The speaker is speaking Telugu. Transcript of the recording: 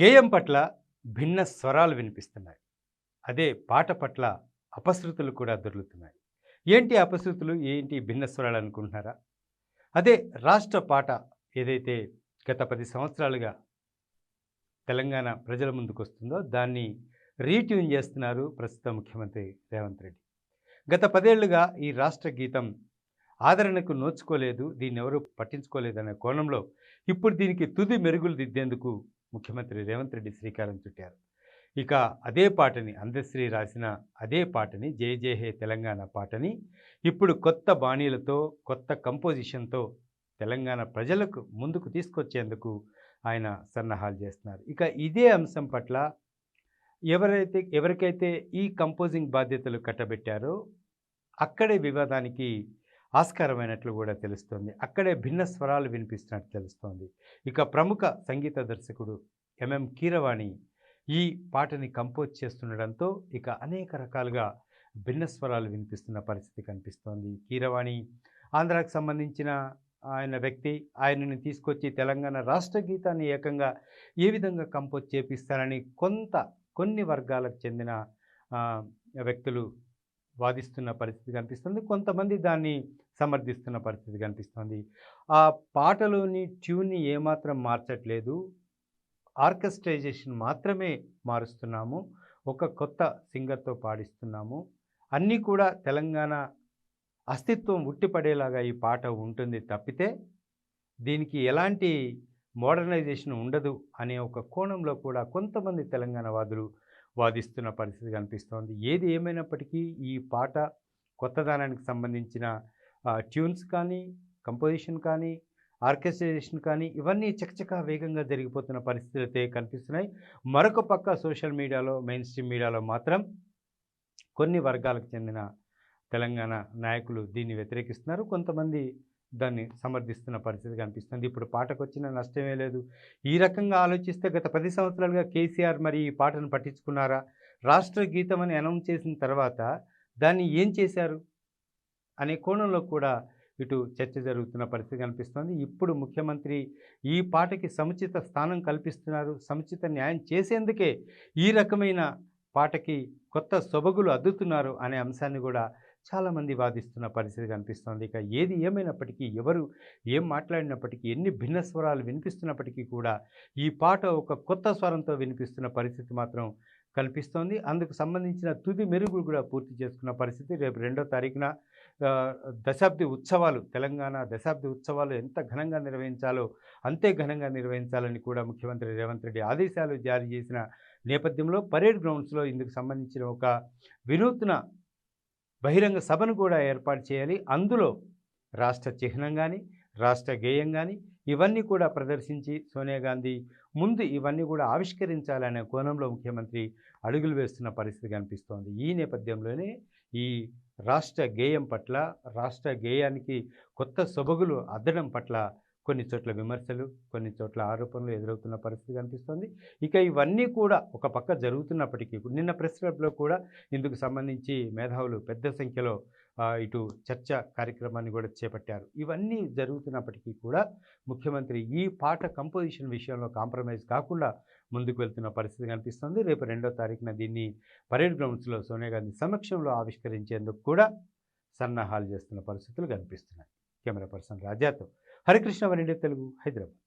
గేయం పట్ల భిన్న స్వరాలు వినిపిస్తున్నాయి. అదే పాట పట్ల అపశృతులు కూడా దొరుకుతున్నాయి ఏంటి అపశృతులు? ఏంటి భిన్న స్వరాలు అనుకుంటున్నారా? అదే రాష్ట్ర పాట ఏదైతే గత పది సంవత్సరాలుగా తెలంగాణ ప్రజల ముందుకు వస్తుందో దాన్ని రీట్యూన్ చేస్తున్నారు ప్రస్తుత ముఖ్యమంత్రి రేవంత్ రెడ్డి. గత పదేళ్ళుగా ఈ రాష్ట్ర గీతం ఆదరణకు నోచుకోలేదు దీన్ని ఎవరూ పట్టించుకోలేదనే కోణంలో ఇప్పుడు దీనికి తుది మెరుగులు దిద్దేందుకు ముఖ్యమంత్రి రేవంత్ రెడ్డి శ్రీకారం చుట్టారు. ఇక అదే పాటని అందశ్రీ రాసిన అదే పాటని జయ జయ హే తెలంగాణ పాటని ఇప్పుడు కొత్త బాణీలతో కొత్త కంపోజిషన్తో తెలంగాణ ప్రజలకు ముందుకు తీసుకొచ్చేందుకు ఆయన సన్నాహాలు చేస్తున్నారు. ఇక ఇదే అంశం పట్ల ఎవరైతే ఎవరికైతే ఈ కంపోజింగ్ బాధ్యతలు కట్టబెట్టారో అక్కడే వివాదానికి ఆస్కారమైనట్లు కూడా తెలుస్తోంది. అక్కడే భిన్న స్వరాలు వినిపిస్తున్నట్టు తెలుస్తోంది. ఇక ప్రముఖ సంగీత దర్శకుడు ఎంఎం కీరవాణి ఈ పాటని కంపోజ్ చేస్తుండడంతో ఇక అనేక రకాలుగా భిన్న స్వరాలు వినిపిస్తున్న పరిస్థితి కనిపిస్తోంది. కీరవాణి ఆంధ్రాకు సంబంధించిన ఆయన వ్యక్తి ఆయనని తీసుకొచ్చి తెలంగాణ రాష్ట్ర గీతాన్ని ఏకంగా ఏ విధంగా కంపోజ్ చేపిస్తారని కొంత కొన్ని వర్గాలకు చెందిన వ్యక్తులు వాదిస్తున్న పరిస్థితి కనిపిస్తుంది. కొంతమంది దాన్ని సమర్థిస్తున్న పరిస్థితి కనిపిస్తుంది. ఆ పాటలోని ట్యూన్ని ఏమాత్రం మార్చట్లేదు. ఆర్కెస్ట్రైజేషన్ మాత్రమే మారుస్తున్నాము. ఒక కొత్త సింగర్తో పాడిస్తున్నాము. అన్నీ కూడా తెలంగాణ అస్తిత్వం ఉట్టిపడేలాగా ఈ పాట ఉంటుంది తప్పితే దీనికి ఎలాంటి మోడర్నైజేషన్ ఉండదు అనే ఒక కోణంలో కూడా కొంతమంది తెలంగాణ వాదులు వాదిస్తున్న పరిస్థితి కనిపిస్తోంది. ఏది ఏమైనప్పటికీ ఈ పాట కొత్తదానానికి సంబంధించిన ట్యూన్స్ కానీ కంపోజిషన్ కానీ ఆర్కెస్ట్రేషన్ కానీ ఇవన్నీ చకచకా వేగంగా జరిగిపోతున్న పరిస్థితులు అయితే కనిపిస్తున్నాయి. మరొక పక్క సోషల్ మీడియాలో మెయిన్ స్ట్రీమ్ మీడియాలో మాత్రం కొన్ని వర్గాలకు చెందిన తెలంగాణ నాయకులు దీన్ని వ్యతిరేకిస్తున్నారు. కొంతమంది దాన్ని సమర్థిస్తున్న పరిస్థితి కనిపిస్తుంది. ఇప్పుడు పాటకు వచ్చిన నష్టమే లేదు. ఈ రకంగా ఆలోచిస్తే గత పది సంవత్సరాలుగా కేసీఆర్ మరి ఈ పాటను పట్టించుకున్నారా? రాష్ట్ర గీతం అని అనౌన్స్ చేసిన తర్వాత దాన్ని ఏం చేశారు? అనే కోణంలో కూడా ఇటు చర్చ జరుగుతున్న పరిస్థితి కనిపిస్తోంది. ఇప్పుడు ముఖ్యమంత్రి ఈ పాటకి సముచిత స్థానం కల్పిస్తున్నారు. సముచిత న్యాయం చేసేందుకే ఈ రకమైన పాటకి కొత్త సొబగులు అద్దుతున్నారు అనే అంశాన్ని కూడా చాలామంది వాదిస్తున్న పరిస్థితి కనిపిస్తోంది. ఇక ఏది ఏమైనప్పటికీ ఎవరు ఏం మాట్లాడినప్పటికీ ఎన్ని భిన్న స్వరాలు వినిపిస్తున్నప్పటికీ కూడా ఈ పాట ఒక కొత్త స్వరంతో వినిపిస్తున్న పరిస్థితి మాత్రం కల్పిస్తోంది. అందుకు సంబంధించిన తుది మెరుగులు కూడా పూర్తి చేసుకున్న పరిస్థితి రేపు రెండో తారీఖున దశాబ్ది ఉత్సవాలు తెలంగాణ దశాబ్ది ఉత్సవాలు ఎంత ఘనంగా నిర్వహించాలో అంతే ఘనంగా నిర్వహించాలని కూడా ముఖ్యమంత్రి రేవంత్ రెడ్డి ఆదేశాలు జారీ చేసిన నేపథ్యంలో పరేడ్ గ్రౌండ్స్లో ఇందుకు సంబంధించిన ఒక వినూత్న బహిరంగ సభను కూడా ఏర్పాటు చేయాలి. అందులో రాష్ట్ర చిహ్నం కానీ రాష్ట్ర గేయం కానీ ఇవన్నీ కూడా ప్రదర్శించి సోనియా గాంధీ ముందు ఇవన్నీ కూడా ఆవిష్కరించాలనే కోణంలో ముఖ్యమంత్రి అడుగులు వేస్తున్న పరిస్థితి కనిపిస్తోంది. ఈ నేపథ్యంలోనే ఈ రాష్ట్ర గేయం పట్ల రాష్ట్ర గేయానికి కొత్త సొబగులు అద్దడం పట్ల కొన్ని చోట్ల విమర్శలు కొన్ని చోట్ల ఆరోపణలు ఎదురవుతున్న పరిస్థితి కనిపిస్తోంది. ఇక ఇవన్నీ కూడా ఒక పక్క జరుగుతున్నప్పటికీ కూడా నిన్న ప్రెస్ క్లబ్లో కూడా ఇందుకు సంబంధించి మేధావులు పెద్ద సంఖ్యలో ఇటు చర్చ కార్యక్రమాన్ని కూడా చేపట్టారు. ఇవన్నీ జరుగుతున్నప్పటికీ కూడా ముఖ్యమంత్రి ఈ పాట కంపోజిషన్ విషయంలో కాంప్రమైజ్ కాకుండా ముందుకు వెళ్తున్న పరిస్థితి కనిపిస్తుంది. రేపు రెండో తారీఖున దీన్ని పరేడ్ గ్రౌండ్స్లో సోనియా గాంధీ సమక్షంలో ఆవిష్కరించేందుకు కూడా సన్నాహాలు చేస్తున్న పరిస్థితులు కనిపిస్తున్నాయి. కెమెరా పర్సన్ రాజాతో హరికృష్ణ వనిండే తెలుగు హైదరాబాద్.